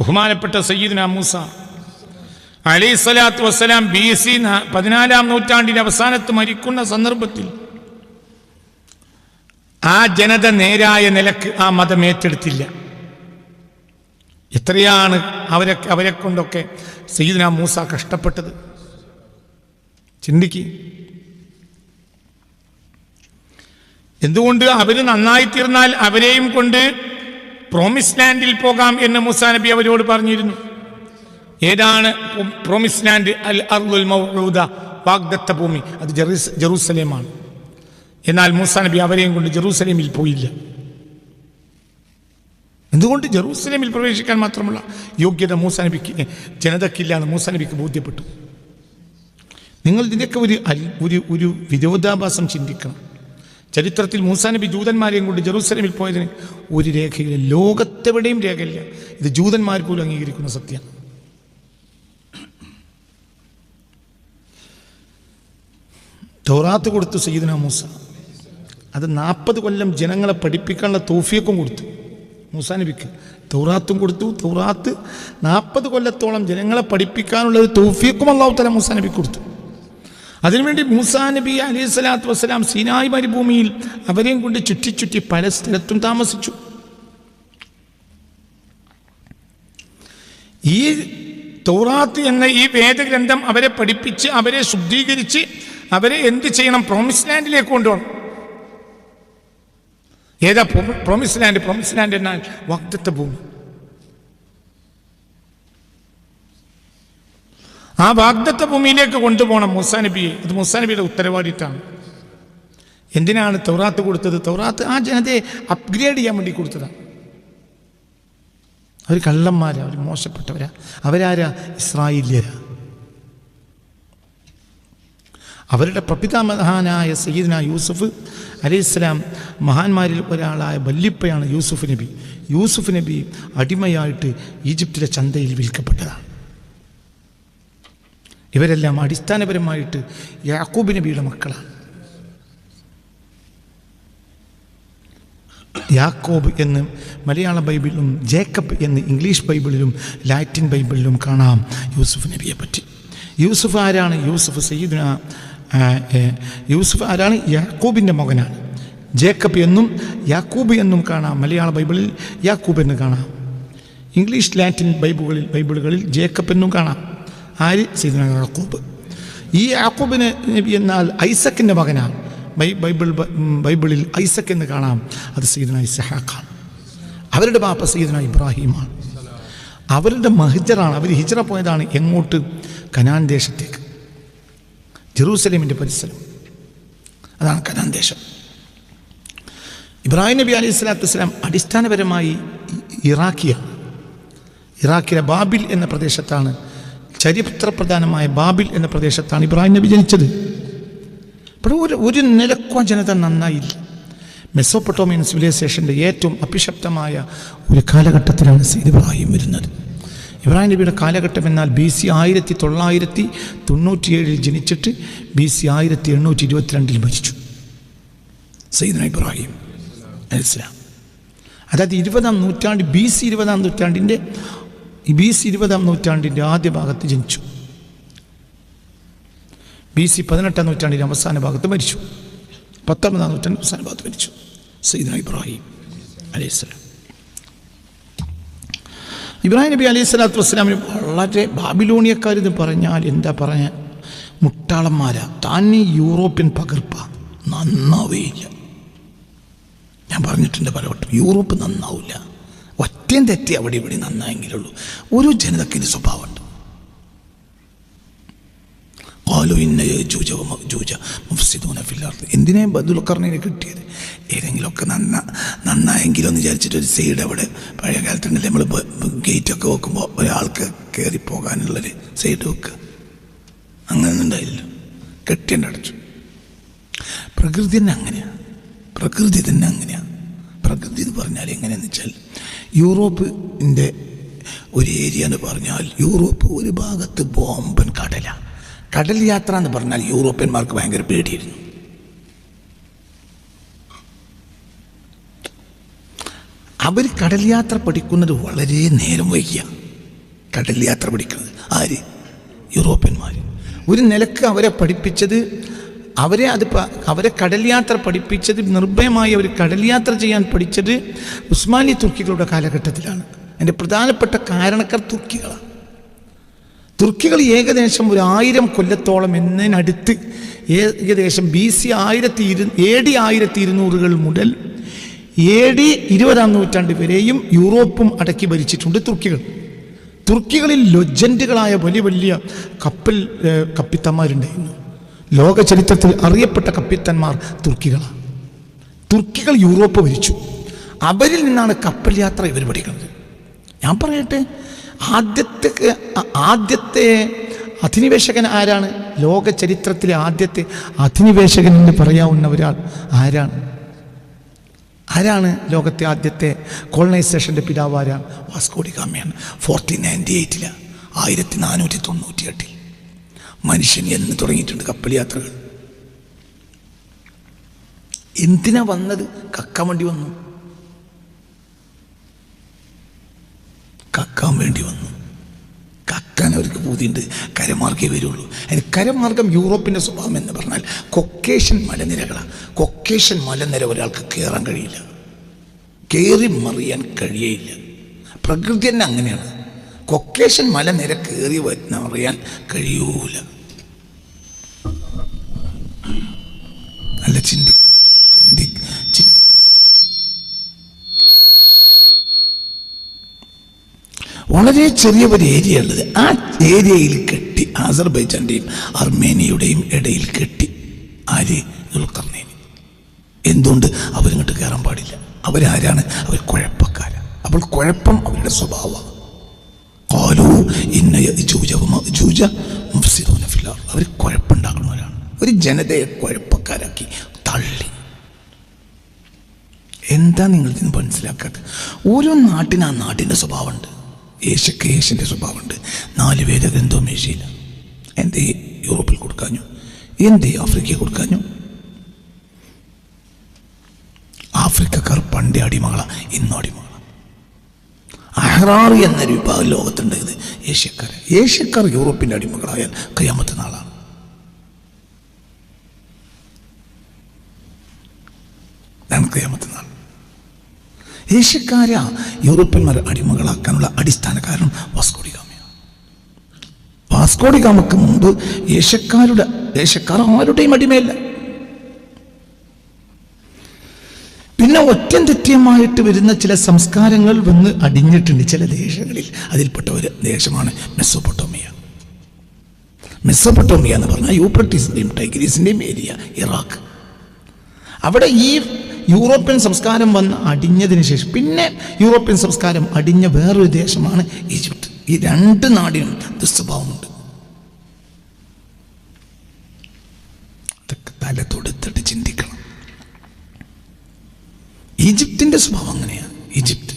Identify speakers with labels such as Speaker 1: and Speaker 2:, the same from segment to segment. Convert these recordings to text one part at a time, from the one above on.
Speaker 1: ബഹുമാനപ്പെട്ട സയ്യിദ്ന മൂസ. അലി സ്വലാത്തു വസ്സലാം ബി സി പതിനാലാം നൂറ്റാണ്ടിന്റെ അവസാനത്ത് മരിക്കുന്ന സന്ദർഭത്തിൽ ആ ജനത നേരായ നിലയ്ക്ക് ആ മതം ഏറ്റെടുത്തില്ല. എത്രയാണ് അവരെ അവരെ കൊണ്ടൊക്കെ സയ്യിദ്ന മൂസ കഷ്ടപ്പെട്ടത്? ചിന്തിക്ക്. എന്തുകൊണ്ട് അവർ നന്നായി തീർന്നാൽ അവരെയും കൊണ്ട് പ്രോമിസ് ലാൻഡിൽ പോകാം എന്ന് മൂസാ നബി അവരോട് പറഞ്ഞിരുന്നു. ഏതാണ് പ്രോമിസ് ലാൻഡ് അൽ അർലുൽ മൗഊദ വാഗ്ദത്ത ഭൂമി. അത് ജെറൂസ് ജെറൂസലേമാണ്. എന്നാൽ മൂസാ നബി അവരെയും കൊണ്ട് ജെറൂസലേമിൽ പോയില്ല. എന്തുകൊണ്ട് ജെറൂസലേമിൽ പ്രവേശിക്കാൻ മാത്രമുള്ള യോഗ്യത മൂസാ നബിക്ക് ജനതക്കില്ല എന്ന് മൂസാ നബിക്ക് ബോധ്യപ്പെട്ടു? നിങ്ങൾ ഇതിനൊക്കെ ഒരു ഒരു ഒരു വിരോധാഭാസം ചിന്തിക്കണം. ചരിത്രത്തിൽ മൂസാ നബി ജൂതന്മാരെയും കൊണ്ട് ജെറൂസലമിൽ പോയതിന് ഒരു രേഖയില്ല. ലോകത്തെവിടെയും രേഖയില്ല. ഇത് ജൂതന്മാർ പോലും അംഗീകരിക്കുന്ന സത്യം. തോറാത്ത് കൊടുത്തു സയ്യിദ്ന മൂസ. അത് നാൽപ്പത് കൊല്ലം ജനങ്ങളെ പഠിപ്പിക്കാനുള്ള തോഫിയക്കും കൊടുത്തു മൂസാ നബിക്ക്. തൗറാത്തും കൊടുത്തു. തൗറാത്ത് നാൽപ്പത് കൊല്ലത്തോളം ജനങ്ങളെ പഠിപ്പിക്കാനുള്ള ഒരു തോഫിയക്കും അള്ളാഹു തല മൂസാ നബിക്ക് കൊടുത്തു. അതിനുവേണ്ടി മൂസാ നബി അലൈഹി സ്വലാത്തു വസ്സലാം സീനായ് മരുഭൂമിയിൽ അവരെയും കൊണ്ട് ചുറ്റി ചുറ്റി പല സ്ഥലത്തും താമസിച്ചു. ഈ തോറാത്ത് എന്ന ഈ വേദഗ്രന്ഥം അവരെ പഠിപ്പിച്ച് അവരെ ശുദ്ധീകരിച്ച് അവരെ എന്ത് ചെയ്യണം? പ്രോമിസ് ലാൻഡിലേക്ക് കൊണ്ടുപോകണം. ഏതാ പ്രോമിസ് ലാൻഡ് പ്രോമിസ് ലാൻഡ് എന്നാൽ വക്തത്തെ ഭൂമി. ആ വാഗ്ദത്ത ഭൂമിയിലേക്ക് കൊണ്ടുപോകണം മൂസാ അത് മുസാനബിയുടെ ഉത്തരവാദിത്തമാണ് എന്തിനാണ് തൗറാത്ത് കൊടുത്തത്? തൗറാത്ത് ആ ജനതയെ അപ്ഗ്രേഡ് ചെയ്യാൻ വേണ്ടി കൊടുത്തതാണ്. അവർ കള്ളന്മാരാ അവർ മോശപ്പെട്ടവരാ. അവരാരാ? ഇസ്രായേലിയരാ. അവരുടെ പ്രപിതാമഹാനായ സയ്യിദ്ന യൂസുഫ് അലൈഹിസ്സലാം മഹാന്മാരിൽ ഒരാളായ വല്ലിപ്പയാണ് യൂസുഫ് നബി. യൂസുഫ് നബി അടിമയായിട്ട് ഈജിപ്തിലെ ചന്തയിൽ വിൽക്കപ്പെട്ടതാണ്. ഇവരെല്ലാം അടിസ്ഥാനപരമായിട്ട് യാക്കൂബ് നബിയുടെ മക്കളാണ്. യാക്കോബ് എന്ന് മലയാള ബൈബിളിലും ജേക്കബ് എന്ന് ഇംഗ്ലീഷ് ബൈബിളിലും ലാറ്റിൻ ബൈബിളിലും കാണാം യൂസുഫ് നബിയെ പറ്റി. യൂസുഫ് ആരാണ്? യൂസുഫ് സയ്യിദ് യൂസുഫ് ആരാണ്? യാക്കൂബിന്റെ മകനാണ്. ജേക്കബ് എന്നും യാക്കൂബ് എന്നും കാണാം മലയാള ബൈബിളിൽ യാക്കൂബ് എന്ന് കാണാം. ഇംഗ്ലീഷ് ലാറ്റിൻ ബൈബിളുകളിൽ ബൈബിളുകളിൽ ജേക്കബ് എന്നും കാണാം. ആര്? സയ്യിദുന യാക്കൂബ്. ഈ യാക്കൂബിന് നബി എന്നാൽ ഐസക്കിന്റെ മകനാണ്. ബൈബിൾ ബൈബിളിൽ ഐസക്ക് എന്ന് കാണാം. അത് സീദന ഇസഹാക്കാണ് അവരുടെ ബാപ്പ സീദന ഇബ്രാഹിമാണ്. അവരുടെ മഹിജറാണ്. അവർ ഹിജറ പോയതാണ് എങ്ങോട്ട്? കനാൻ ദേശത്തേക്ക്. ജെറൂസലേമിന്റെ പരിസരം. അതാണ് കനാൻ ദേശം. ഇബ്രാഹിം നബി അലൈഹി സ്വലാത്തു വസ്സലാം അടിസ്ഥാനപരമായി ഇറാഖിയാണ്. ഇറാഖിലെ ബാബിൽ എന്ന പ്രദേശത്താണ് ചരിത്രപ്രധാനമായ ബാബിൽ എന്ന പ്രദേശത്താണ് ഇബ്രാഹിം നബി ജനിച്ചത്. അപ്പോൾ ഒരു ഒരു നിലക്കോ ജനത നന്നായില്ല. മെസ്സോപ്പൊട്ടോമിയൻ സിവിലൈസേഷന്റെ ഏറ്റവും അഭിശപ്തമായ ഒരു കാലഘട്ടത്തിലാണ് സീദ് ഇബ്രാഹിം വരുന്നത്. ഇബ്രാഹിം നബിയുടെ കാലഘട്ടം എന്നാൽ ബി സി ആയിരത്തി തൊള്ളായിരത്തി തൊണ്ണൂറ്റിയേഴിൽ ജനിച്ചിട്ട് ബി സി ആയിരത്തി എണ്ണൂറ്റി ഇരുപത്തിരണ്ടിൽ മരിച്ചു. സയ്യിദ്ന ഇബ്രാഹിം അലിസ്ലാം അതായത് ഇരുപതാം നൂറ്റാണ്ട് ബി സി ഇരുപതാം നൂറ്റാണ്ടിന്റെ ബി സി ഇരുപതാം നൂറ്റാണ്ടിന്റെ ആദ്യ ഭാഗത്ത് ജനിച്ചു. ബി സി പതിനെട്ടാം നൂറ്റാണ്ടിന്റെ അവസാന ഭാഗത്ത് മരിച്ചു. പത്തൊമ്പതാം നൂറ്റാണ്ട് അവസാന ഭാഗത്ത് മരിച്ചു. സയ്യിദ് ഇബ്രാഹിം അലൈഹിസ്സലാം ഇബ്രാഹിം നബി അലൈഹി സ്വലാത്തു വസ്സലാമിന് വളരെ ബാബിലോണിയക്കാർ ഇത് പറഞ്ഞാൽ എന്താ പറഞ്ഞ? മുട്ടാളന്മാരാ. താൻ യൂറോപ്യൻ പകർപ്പ. നന്നാവുകയില്ല ഞാൻ പറഞ്ഞിട്ടുണ്ട് പലവട്ടം. യൂറോപ്പ് നന്നാവില്ല ഒറ്റയും തെറ്റി അവിടെ ഇവിടെ നന്നായെങ്കിലുള്ളൂ. ഒരു ജനതക്കിന് സ്വഭാവമുണ്ട്. എന്തിനാ ബദുൽക്കറിനെ കിട്ടിയത്? ഏതെങ്കിലുമൊക്കെ നന്ന നന്നായെങ്കിലും എന്ന് വിചാരിച്ചിട്ട് ഒരു സൈഡ് അവിടെ പഴയ കാലത്തുണ്ടല്ലേ? നമ്മൾ ഗേറ്റൊക്കെ വെക്കുമ്പോൾ ഒരാൾക്ക് കയറി പോകാനുള്ളൊരു സൈഡ് വെക്കുക അങ്ങനെ ഉണ്ടായില്ല. കെട്ടിന്റെ അടച്ചു. പ്രകൃതി തന്നെ അങ്ങനെയാണ് പ്രകൃതി തന്നെ അങ്ങനെയാണ് പ്രകൃതി എന്ന് പറഞ്ഞാൽ എങ്ങനെയാണെന്ന് വെച്ചാൽ യൂറോപ്പിന്റെ ഒരു ഏരിയ എന്ന് പറഞ്ഞാൽ യൂറോപ്പ് ഒരു ഭാഗത്ത് ബോംബൻ കടലാണ് കടൽ യാത്ര എന്ന് പറഞ്ഞാൽ യൂറോപ്യന്മാർക്ക് ഭയങ്കര പേടിയായിരുന്നു. അവർ കടൽ യാത്ര പഠിക്കുന്നത് വളരെ നേരം വൈകിയ. കടൽ യാത്ര പഠിക്കുന്നത് ആര്? യൂറോപ്യന്മാർ ഒരു നിലയ്ക്ക് അവരെ പഠിപ്പിച്ചത് അവരെ അത് അവരെ കടൽ യാത്ര പഠിപ്പിച്ചത് നിർഭയമായി അവർ കടൽ യാത്ര ചെയ്യാൻ പഠിച്ചത് ഉസ്മാനി തുർക്കികളുടെ കാലഘട്ടത്തിലാണ്. എന്റെ പ്രധാനപ്പെട്ട കാരണക്കാർ തുർക്കികളാണ് തുർക്കികൾ ഏകദേശം ഒരു ആയിരം കൊല്ലത്തോളം എന്നതിനടുത്ത് ഏകദേശം ബി സി ആയിരത്തി ഇരു എ ഡി ആയിരത്തി ഇരുന്നൂറുകൾ മുതൽ എ ഡി ഇരുപതാം നൂറ്റാണ്ട് വരെയും യൂറോപ്പും അടക്കി ഭരിച്ചിട്ടുണ്ട് തുർക്കികൾ. തുർക്കികളിൽ ലൊജന്റുകളായ വലിയ വലിയ കപ്പൽ കപ്പിത്തന്മാരുണ്ടായിരുന്നു. ലോക ചരിത്രത്തിൽ അറിയപ്പെട്ട കപ്പിത്തന്മാർ തുർക്കികളാണ്. തുർക്കികൾ യൂറോപ്പ് ഭരിച്ചു. അവരിൽ നിന്നാണ് കപ്പൽ യാത്ര ഇവർ പഠിക്കുന്നത്. ഞാൻ പറയട്ടെ ആദ്യത്തെ ആദ്യത്തെ അധിനിവേശകൻ ആരാണ്? ലോക ചരിത്രത്തിലെ ആദ്യത്തെ അധിനിവേശകൻ എന്ന് പറയാവുന്ന ഒരാൾ ആരാണ്? ആരാണ് ലോകത്തെ ആദ്യത്തെ കോളനൈസേഷന്റെ പിതാവ് ആരാണ്? വാസ്കോഡി ഗാമയാണ്. ഫോർട്ടീൻ നയന്റി എയ്റ്റിൽ ആയിരത്തി നാനൂറ്റി തൊണ്ണൂറ്റി എട്ടിൽ മനുഷ്യൻ എന്ന് തുടങ്ങിയിട്ടുണ്ട് കപ്പൽ യാത്രകൾ എന്തിനാ വന്നത്? കക്കാൻ വേണ്ടി വന്നു. കക്കാൻ വേണ്ടി വന്നു. കക്കാൻ അവർക്ക് പൂതിയുണ്ട്. കരമാർഗേ വരുള്ളൂ. അതിന് കരമാർഗം യൂറോപ്പിന്റെ സ്വഭാവം എന്ന് പറഞ്ഞാൽ കൊക്കേഷൻ മലനിരകളാണ് കൊക്കേഷൻ മലനിര ഒരാൾക്ക് കയറാൻ കഴിയില്ല. കയറി മറിയാൻ കഴിയയില്ല. പ്രകൃതി തന്നെ അങ്ങനെയാണ്. കൊക്കേഷൻ മല മലനിര കയറി വരുന്ന അറിയാൻ കഴിയൂല. ചിന്തി ചിന്തി വളരെ ചെറിയ ഒരു ഏരിയ ഉള്ളത്. ആ ഏരിയയിൽ കെട്ടി ആസർബൈജാന്റെയും അർമേനിയുടെയും ഇടയിൽ കെട്ടി ആര്? ദുൽഖർണേനി. എന്തുകൊണ്ട് അവരിങ്ങോട്ട് കയറാൻ പാടില്ല? അവരാരാണ്? അവർ കുഴപ്പക്കാരാണ് അപ്പോൾ കുഴപ്പം അവരുടെ സ്വഭാവമാണ്. കാലു ഇന്ന ജൂജ മുഫ്സിദൂന അർദ്. അവർ കുഴപ്പമുണ്ടാക്കുന്നവരാണ്. ഒരു ജനതയെ കുഴപ്പക്കാരാക്കി തള്ളി. എന്താ നിങ്ങൾ ഇതിന് മനസ്സിലാക്കാത്തത് ഓരോ നാട്ടിന് ആ നാട്ടിന്റെ സ്വഭാവമുണ്ട്. ഏഷ്യക്ക് ഏഷ്യന്റെ സ്വഭാവമുണ്ട്. നാല് വേദഗ്രന്ഥവും ഏഷ്യയില്ല എന്തേ യൂറോപ്പിൽ കൊടുക്കാഞ്ഞു? എന്തേ ആഫ്രിക്കയിൽ കൊടുക്കാഞ്ഞു? ആഫ്രിക്കക്കാർ പണ്ടേ അടിമകളാണ് ഇന്നും അടിമകളാണ് അഹ്റാറി എന്നൊരു വിഭാഗം ലോകത്തുണ്ടായത് ഏഷ്യക്കാർ ഏഷ്യക്കാർ യൂറോപ്പിന്റെ അടിമകളായാൽ കയ്യാമത്തെ നാളാണ്. കയ്യാമത്തെ നാൾ. ഏഷ്യക്കാരെ യൂറോപ്യന്മാർ അടിമകളാക്കാനുള്ള അടിസ്ഥാന കാരണം വാസ്കോഡി ഗാമയാണ് വാസ്കോഡി ഗാമക്ക് മുമ്പ് ഏഷ്യക്കാരുടെ ഏഷ്യക്കാർ ആരുടെയും അടിമയല്ല. പിന്നെ ഒറ്റം തെറ്റിയമായിട്ട് വരുന്ന ചില സംസ്കാരങ്ങൾ വന്ന് അടിഞ്ഞിട്ടുണ്ട് ചില ദേശങ്ങളിൽ. അതിൽപ്പെട്ട ഒരു ദേശമാണ് മെസ്സോപ്പൊട്ടോമിയ. മെസ്സോപ്പൊട്ടോമിയ എന്ന് പറഞ്ഞാൽ യൂപ്രട്ടീസിന്റെയും ടൈഗ്രീസിന്റെയും ഏരിയ ഇറാഖ്. അവിടെ ഈ യൂറോപ്യൻ സംസ്കാരം വന്ന് അടിഞ്ഞതിന് ശേഷം പിന്നെ യൂറോപ്യൻ സംസ്കാരം അടിഞ്ഞ വേറൊരു ദേശമാണ് ഈജിപ്ത്. ഈ രണ്ട് നാടിനും ദുസ്വഭാവമുണ്ട്. അതൊക്കെ തല തൊടുത്തിട്ട് ചിന്തിക്കണം. ഈജിപ്തിന്റെ സ്വഭാവം അങ്ങനെയാണ്. ഈജിപ്ത്.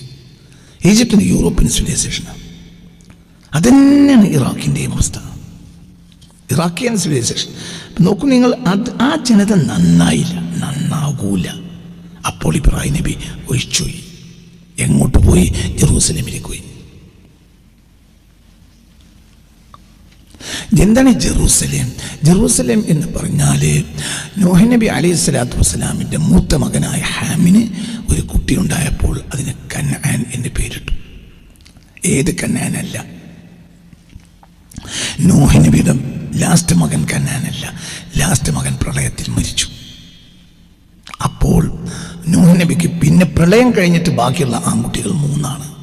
Speaker 1: ഈജിപ്തിന് യൂറോപ്യൻ സിവിലൈസേഷനാണ് അതന്നെയാണ് ഇറാഖിന്റെയും അവസ്ഥ. ഇറാഖിയൻ സിവിലൈസേഷൻ നോക്കൂ നിങ്ങൾ അത് ആ ജനത നന്നായില്ല നന്നാകൂല. അപ്പോൾ ഇബ്രാഹിം നബി ഒഴിച്ചുപോയി. എങ്ങോട്ട് പോയി? ജെറൂസലേമിലേക്ക് പോയി. എന്താണ് ജെറൂസലേം? ജെറൂസലേം എന്ന് പറഞ്ഞാൽ നോഹ് നബി അലൈഹി സ്വലാത്തു വസ്സലാമിന്റെ മൂത്ത മകനായ ഹാമിന് ഒരു കുട്ടി ഉണ്ടായപ്പോൾ അതിന് കന്നാൻ എന്ന് പേരിട്ടു. ഏത് കന്നാനല്ല? നോഹ് നബിയുടെ ലാസ്റ്റ് മകൻ കന്നാനല്ല. ലാസ്റ്റ് മകൻ പ്രളയത്തിൽ മരിച്ചു. അപ്പോൾ നൂഹ് നബിക്ക് പിന്നെ പ്രളയം കഴിഞ്ഞിട്ട് ബാക്കിയുള്ള ആൺകുട്ടികൾ മൂന്നാണ്.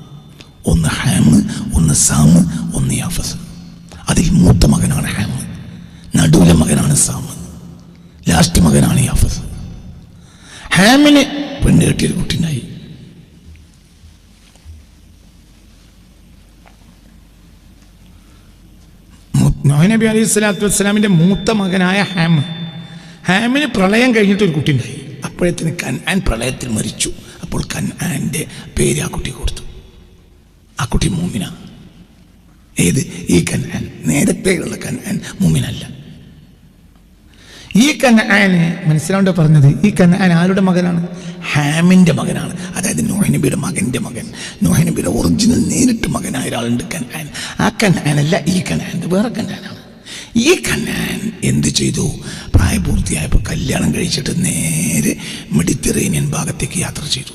Speaker 1: ഒന്ന് ഹാമ് ഒന്ന് സാമ് ഒന്ന് യാഫസ്. അതിൽ മൂത്ത മകനാണ് ഹാമ് നടുവിലെ മകനാണ് സാമൻ ലാസ്റ്റ് മകനാണ് യാഫസ് ഹാമിന് പെണ്ണ് കെട്ടിയൊരു കുട്ടിനായി നബി അലൈഹി സ്വലാത്തു വസ്സലാമിന്റെ മൂത്ത മകനായ ഹാം ഹാമിന് പ്രളയം കഴിഞ്ഞിട്ട് ഒരു കുട്ടി ഉണ്ടായി അപ്പോഴത്തേന് കൻആൻ പ്രളയത്തിൽ മരിച്ചു. അപ്പോൾ കൻആന്റെ പേര് ആ കുട്ടി കൊടുത്തു. ആ കുട്ടി മൂമിന. ഏത്? ഈ കനാൻ നേരത്തെയുള്ള കനാൻ മുമ്മിനല്ല ഈ കനാന് മനസ്സിലാവേണ്ട പറഞ്ഞത്? ഈ കനാൻ ആരുടെ മകനാണ്? ഹാമിന്റെ മകനാണ്. അതായത് നോഹനബിയുടെ മകന്റെ മകൻ. നോഹനബിയുടെ ഒറിജിനൽ നേരിട്ട് മകനായ ഒരാളുണ്ട് കനാൻ ആ കനാനല്ല ഈ കനാൻ വേറെ കനാനാണ് ഈ കനാൻ എന്ത് ചെയ്തു? പ്രായപൂർത്തിയായപ്പോൾ കല്യാണം കഴിച്ചിട്ട് നേരെ മെഡിറ്ററേനിയൻ ഭാഗത്തേക്ക് യാത്ര ചെയ്തു.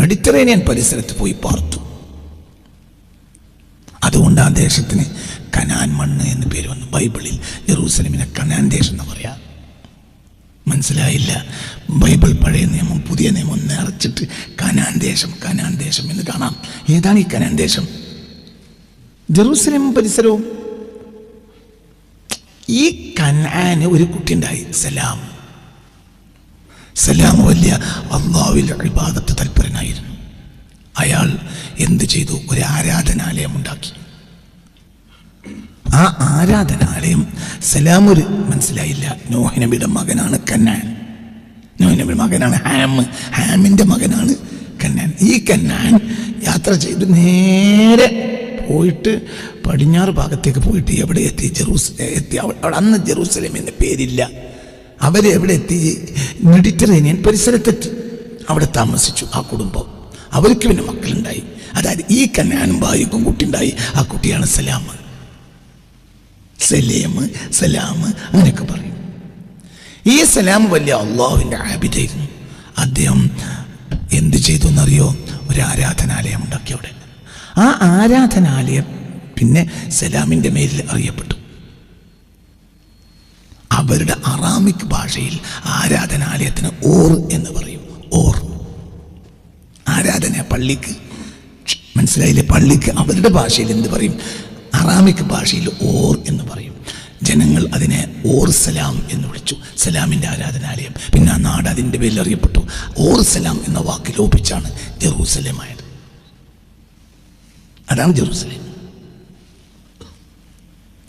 Speaker 1: മെഡിറ്ററേനിയൻ പരിസരത്ത് പോയി പാർത്തു. അതുകൊണ്ട് ആ ദേശത്തിന് കനാൻ മണ്ണ് എന്ന് പേര് വന്നു. ബൈബിളിൽ ജെറൂസലമിനെ കനാൻ ദേശം എന്ന് പറയാം. മനസ്സിലായില്ല. ബൈബിൾ പഴയ നിയമം പുതിയ നിയമം നിറച്ചിട്ട് കനാൻ ദേശം കനാൻ ദേശം എന്ന് കാണാം. ഏതാണ് ഈ കനാൻ ദേശം? ജെറൂസലേം പരിസരവും. ഈ കനാന് ഒരു കുട്ടി ഉണ്ടായി സലാം. സലാം വലിയ അള്ളാവിൽ അഴിബാദത്ത് തൽപരനായിരുന്നു. അയാൾ എന്ത് ചെയ്തു? ഒരു ആരാധനാലയം ഉണ്ടാക്കി. ആ ആരാധനാലയം സലാം ഒരു മനസ്സിലായില്ല നോഹിനബിയുടെ മകനാണ് കന്നാൻ. നോഹിനബിയുടെ മകനാണ് ഹാം. ഹാമിന്റെ മകനാണ് കന്നാൻ. ഈ കന്നാൻ യാത്ര ചെയ്ത് നേരെ പോയിട്ട് പടിഞ്ഞാറ് ഭാഗത്തേക്ക് പോയിട്ട് എവിടെ എത്തി? ജെറൂസ് എത്തി. അവിടെ അന്ന് ജെറൂസലേം എന്ന പേരില്ല. അവരെവിടെ എത്തി? മെഡിറ്ററേനിയൻ പരിസരത്തെത്തി. അവിടെ താമസിച്ചു ആ കുടുംബം. അവർക്ക് പിന്നെ മക്കളുണ്ടായി. അതായത് ഈ കന്നാനും ഭാര്യക്കും കുട്ടിയുണ്ടായി. ആ കുട്ടിയാണ് സലാം സലേം സലാം അങ്ങനെയൊക്കെ പറയും. ഈ സലാം വലിയ അള്ളാഹുവിന്റെ ആബിദായിരുന്നു. അദ്ദേഹം എന്ത് ചെയ്തു എന്നറിയോ ഒരു ആരാധനാലയം ഉണ്ടാക്കി അവിടെ. ആ ആരാധനാലയം പിന്നെ സലാമിന്റെ മേലിൽ അറിയപ്പെട്ടു. അവരുടെ അറാമിക് ഭാഷയിൽ ആരാധനാലയത്തിന് ഓർ എന്ന് പറയും. ഓർ. ആരാധന പള്ളിക്ക് മനസ്സിലായില്ലേ? പള്ളിക്ക് അവരുടെ ഭാഷയിൽ എന്ത് പറയും? അറാമിക് ഭാഷയിൽ ഓർ എന്ന് പറയും. ജനങ്ങൾ അതിനെ ഓർ സലാം എന്ന് വിളിച്ചു. സലാമിന്റെ ആരാധനാലയം. പിന്നെ ആ നാട് അതിന്റെ പേരിൽ അറിയപ്പെട്ടു. ഓർ സലാം എന്ന വാക്ക് ലോപിച്ചാണ് ജെറൂസലേം ആയത് അതാണ് ജെറൂസലേം.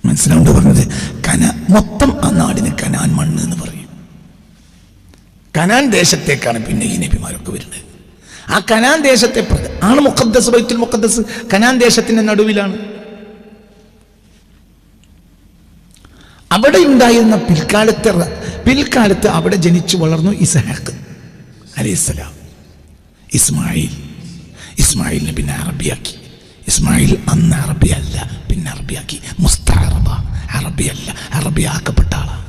Speaker 1: മനസ്സിലാവുണ്ട് പറഞ്ഞത്? കന മൊത്തം ആ നാടിന് കനാൻ മണ്ണ് എന്ന് പറയും. കനാൻ ദേശത്തേക്കാണ് പിന്നെ ഈ നബിമാരൊക്കെ വരുന്നത്. ആ കനാൻ ദേശത്തെ ആണ് മുഖദ്ദസ് ബൈത്തുൽ മുഖദ്ദസ്. കനാൻ ദേശത്തിന്റെ നടുവിലാണ്. അവിടെ ഉണ്ടായിരുന്ന പിൽക്കാലത്തെ പിൽക്കാലത്ത് അവിടെ ജനിച്ചു വളർന്നു ഇസഹാക്ക് അലൈഹിസ്സലാം ഇസ്മായിൽ. ഇസ്മായിലിനെ പിന്നെ അറബിയാക്കി. ഇസ്മായിൽ അന്ന് അറബിയല്ല പിന്നെ അറബിയാക്കി. മുസ്താറബ അറബിയല്ല അറബിയാക്കപ്പെട്ട ആളാണ്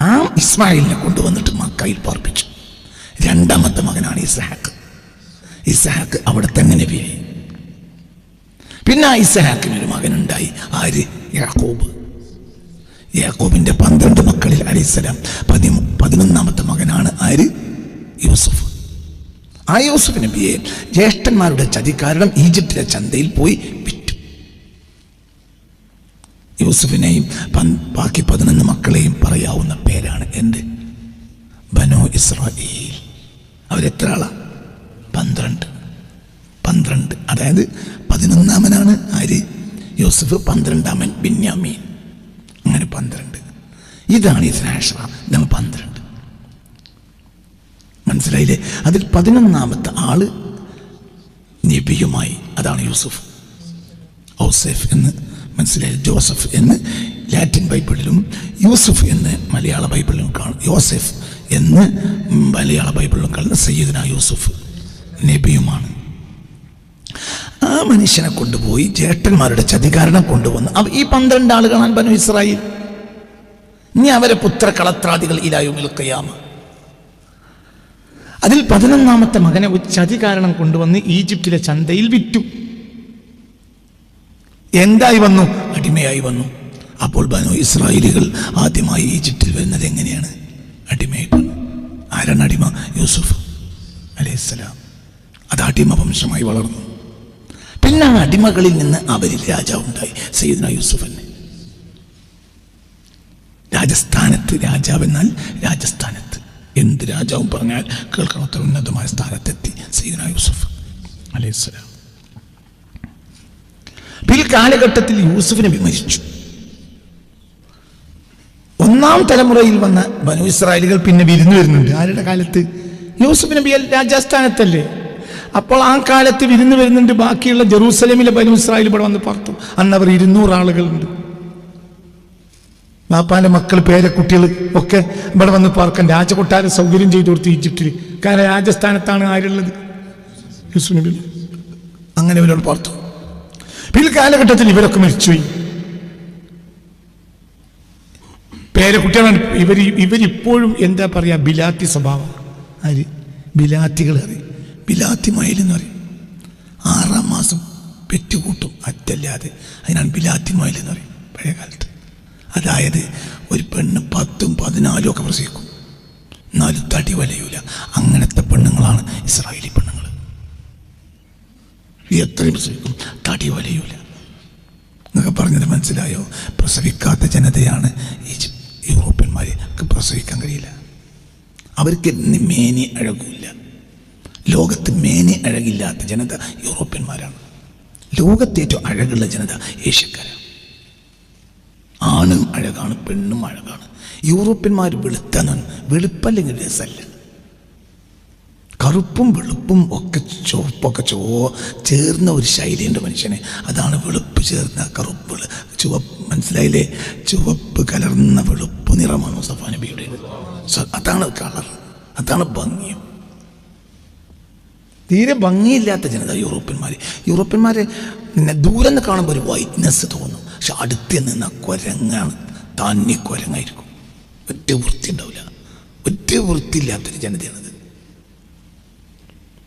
Speaker 1: ആ ഇസ്മായിലിനെ കൊണ്ടുവന്നിട്ട് മക്കയിൽ പാർപ്പിച്ചു. രണ്ടാമത്തെ മകനാണ് ഇസഹാക്ക് ഇസഹാക്ക് അവിടെ നബിയായി പിന്നെ ആ ഇസഹാക്കിനൊരു മകനുണ്ടായി ആര്? യാക്കോബ് യാക്കോബിന്റെ പന്ത്രണ്ട് മക്കളിൽ അലിസ്സലാം പതി പതിനൊന്നാമത്തെ മകനാണ് ആര്? യൂസഫ്. ആ യൂസഫ് നബിയെ ജ്യേഷ്ഠന്മാരുടെ ചതി കാരണം ഈജിപ്തിലെ ചന്തയിൽ പോയി വിറ്റു. യൂസുഫിനെയും ബാക്കി പതിനൊന്ന് മക്കളെയും പറയാവുന്ന പേരാണ് എന്റെ ബനോ ഇസ്രായേൽ. അവരെത്ര ആളാ? പന്ത്രണ്ട്. പന്ത്രണ്ട്. അതായത് പതിനൊന്നാമനാണ് ആര്? യൂസഫ് പന്ത്രണ്ടാമൻ ബിന്യാമീൻ. പന്ത്രണ്ട്. ഇതാണ് ഇസ്രാഷ ഇതാണ് പന്ത്രണ്ട്. മനസ്സിലായില്ലേ? അതിൽ പതിനൊന്നാമത്തെ ആൾ നബിയുമായി. അതാണ് യൂസുഫ്. ഔസേഫ് എന്ന് മനസ്സിലായി. ജോസഫ് എന്ന് ലാറ്റിൻ ബൈബിളിലും യൂസഫ് എന്ന് മലയാള ബൈബിളിലും കാണും. യോസെഫ് എന്ന് മലയാള ബൈബിളിലും കാണുന്ന സയ്യിദന യൂസഫ് നബിയുമാണ്. ആ മനുഷ്യനെ കൊണ്ടുപോയി ജ്യേഷ്ഠന്മാരുടെ ചതികാരണം കൊണ്ടുവന്ന് ഈ പന്ത്രണ്ട് ആളുകളാണ് ബനു ഇസ്രായേൽ. ഇനി അവരെ പുത്ര കളത്രാദികൾ ഇലായുമിൽ കയ്യാമ അതിൽ പതിനൊന്നാമത്തെ മകനെ ഒരു ചതി കാരണം കൊണ്ടുവന്ന് ഈജിപ്തിലെ ചന്തയിൽ വിറ്റു. എന്തായി വന്നു? അടിമയായി വന്നു. അപ്പോൾ ബനു ഇസ്രായേലികൾ ആദ്യമായി ഈജിപ്തിൽ വരുന്നത് എങ്ങനെയാണ്? അടിമയായിട്ടാണ് ആരാണ് അടിമ? യൂസുഫ് അലൈഹിസ്സലാം അത് അടിമ വംശമായി വളർന്നു. പിന്നെ അടിമകളിൽ നിന്ന് അവരിൽ രാജാവുണ്ടായി. സയ്യിദ്ന യൂസുഫ് രാജസ്ഥാനത്ത് രാജാവ് എന്നാൽ രാജസ്ഥാനത്ത്. എന്ത് രാജാവും പറഞ്ഞാൽ കേൾക്കണത്ര ഉന്നതമായ സ്ഥാനത്തെത്തി. സയ്യിദ്ന യൂസുഫ് അലൈഹിസ്സലാം പിൽക്കാലഘട്ടത്തിൽ യൂസഫിനെ വിമരിച്ചു മരിച്ചു ഒന്നാം തലമുറയിൽ വന്ന ബനു ഇസ്രായേലുകൾ പിന്നെ വിരുന്നു വരുന്നുണ്ട്. ആരുടെ കാലത്ത്? യൂസഫ് നബി രാജസ്ഥാനത്തല്ലേ? അപ്പോൾ ആ കാലത്ത് വിരുന്നു വരുന്നുണ്ട്. ബാക്കിയുള്ള ജെറൂസലേമിലെ ബനു ഇസ്രായേൽ ഇവിടെ വന്ന് പാർത്തു അന്ന് അവർ ഇരുന്നൂറ് ആളുകളുണ്ട്. ബാപ്പാന്റെ മക്കൾ പേരക്കുട്ടികൾ ഒക്കെ ഇവിടെ വന്ന് പാർക്കാൻ രാജകൊട്ടാര സൗകര്യം ചെയ്തു കൊടുത്ത് ഈജിപ്തിൽ കാരണം രാജസ്ഥാനത്താണ് ആരുള്ളത്? അങ്ങനെ ഇവരോട് പാർത്തു പിൽക്കാലഘട്ടത്തിൽ ഇവരൊക്കെ മരിച്ചുപോയി. പേരക്കുട്ടികളാണ് ഇവർ ഇവരിപ്പോഴും എന്താ പറയുക ബിലാത്തി സ്വഭാവം. ആര്? ബിലാത്തികൾ അറിയും. ബിലാത്തി മയിലെന്ന് പറയും. ആറാം മാസം പെറ്റുകൂട്ടും. അറ്റല്ലാതെ. അതിനാണ് ബിലാത്തി മയിലെന്ന് പറയും. പഴയ കാലത്ത്. അതായത് ഒരു പെണ്ണ് പത്തും പതിനാലും ഒക്കെ പ്രസവിക്കും. എന്നാലും തടി വലയൂല. അങ്ങനത്തെ പെണ്ണുങ്ങളാണ് ഇസ്രായേലി പെണ്ണുങ്ങൾ എത്രയും പ്രസവിക്കും. തടി വലയൂല. എന്നൊക്കെ പറഞ്ഞത് മനസ്സിലായോ? പ്രസവിക്കാത്ത ജനതയാണ് ഈജിപ്ത് യൂറോപ്യന്മാർക്ക് പ്രസവിക്കാൻ കഴിയില്ല. അവർക്ക് മേനി അഴകില്ല. ലോകത്ത് മേനി അഴകില്ലാത്ത ജനത യൂറോപ്യന്മാരാണ്. ലോകത്തേറ്റവും അഴകുള്ള ജനത ഏഷ്യക്കാരാണ്. ആണും അഴകാണ് പെണ്ണും അഴകാണ്. യൂറോപ്യന്മാർ വെളുത്തനാണ് വെളുപ്പല്ലെങ്കിൽ രസമല്ല കറുപ്പും വെളുപ്പും ഒക്കെ ചുവപ്പൊക്കെ ചോ ചേർന്ന ഒരു ശൈലിയുണ്ട് മനുഷ്യനെ. അതാണ് വെളുപ്പ് ചേർന്ന കറുപ്പ് ചുവപ്പ് മനസ്സിലായില്ലേ? ചുവപ്പ് കലർന്ന വെളുപ്പ് നിറമാണ് മുസഫ നബിയുടെ. അതാണ് കളർ അതാണ് ഭംഗിയും തീരെ ഭംഗിയില്ലാത്ത ജനത യൂറോപ്യന്മാർ യൂറോപ്യന്മാരെ ദൂരെ കാണുമ്പോൾ ഒരു വൈറ്റ്നെസ് തോന്നും. പക്ഷെ അടുത്ത് നിന്ന കുരങ്ങാണ്. തന്നെ കുരങ്ങായിരിക്കും. ഒറ്റ വൃത്തി ഉണ്ടാവില്ല ഒറ്റ വൃത്തിയില്ലാത്തൊരു ജനതയാണത്.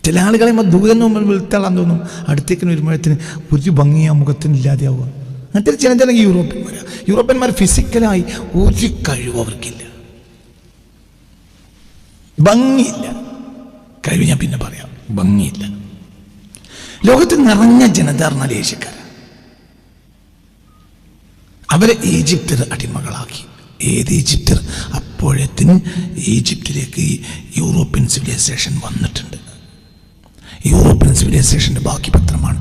Speaker 1: ചില ആളുകളെ നമ്മൾ ദൂരം നോക്കുമ്പോൾ വെളുത്താളാൻ തോന്നും. അടുത്തേക്കിന് വരുമ്പോഴത്തിന് ഒരു ഭംഗിയ മുഖത്തിന് ഇല്ലാതെയാവുക. അങ്ങനത്തെ ഒരു ജനതയാണെങ്കിൽ യൂറോപ്യന്മാർ യൂറോപ്യന്മാർ ഫിസിക്കലായി ഒരു കഴിവ് അവർക്കില്ല. ഭംഗിയില്ല. കഴിവ് ഞാൻ പിന്നെ പറയാം. ഭംഗിയില്ല. ലോകത്ത് നിറഞ്ഞ ജനത പറഞ്ഞാൽ ഏഷ്യക്കാരാണ് അവരെ ഈജിപ്തർ അടിമകളാക്കി. ഏത് ഈജിപ്തർ അപ്പോഴത്തിന് ഈജിപ്തിലേക്ക് യൂറോപ്യൻ സിവിലൈസേഷൻ വന്നിട്ടുണ്ട്. യൂറോപ്യൻ സിവിലൈസേഷന്റെ ബാക്കി പത്രമാണ്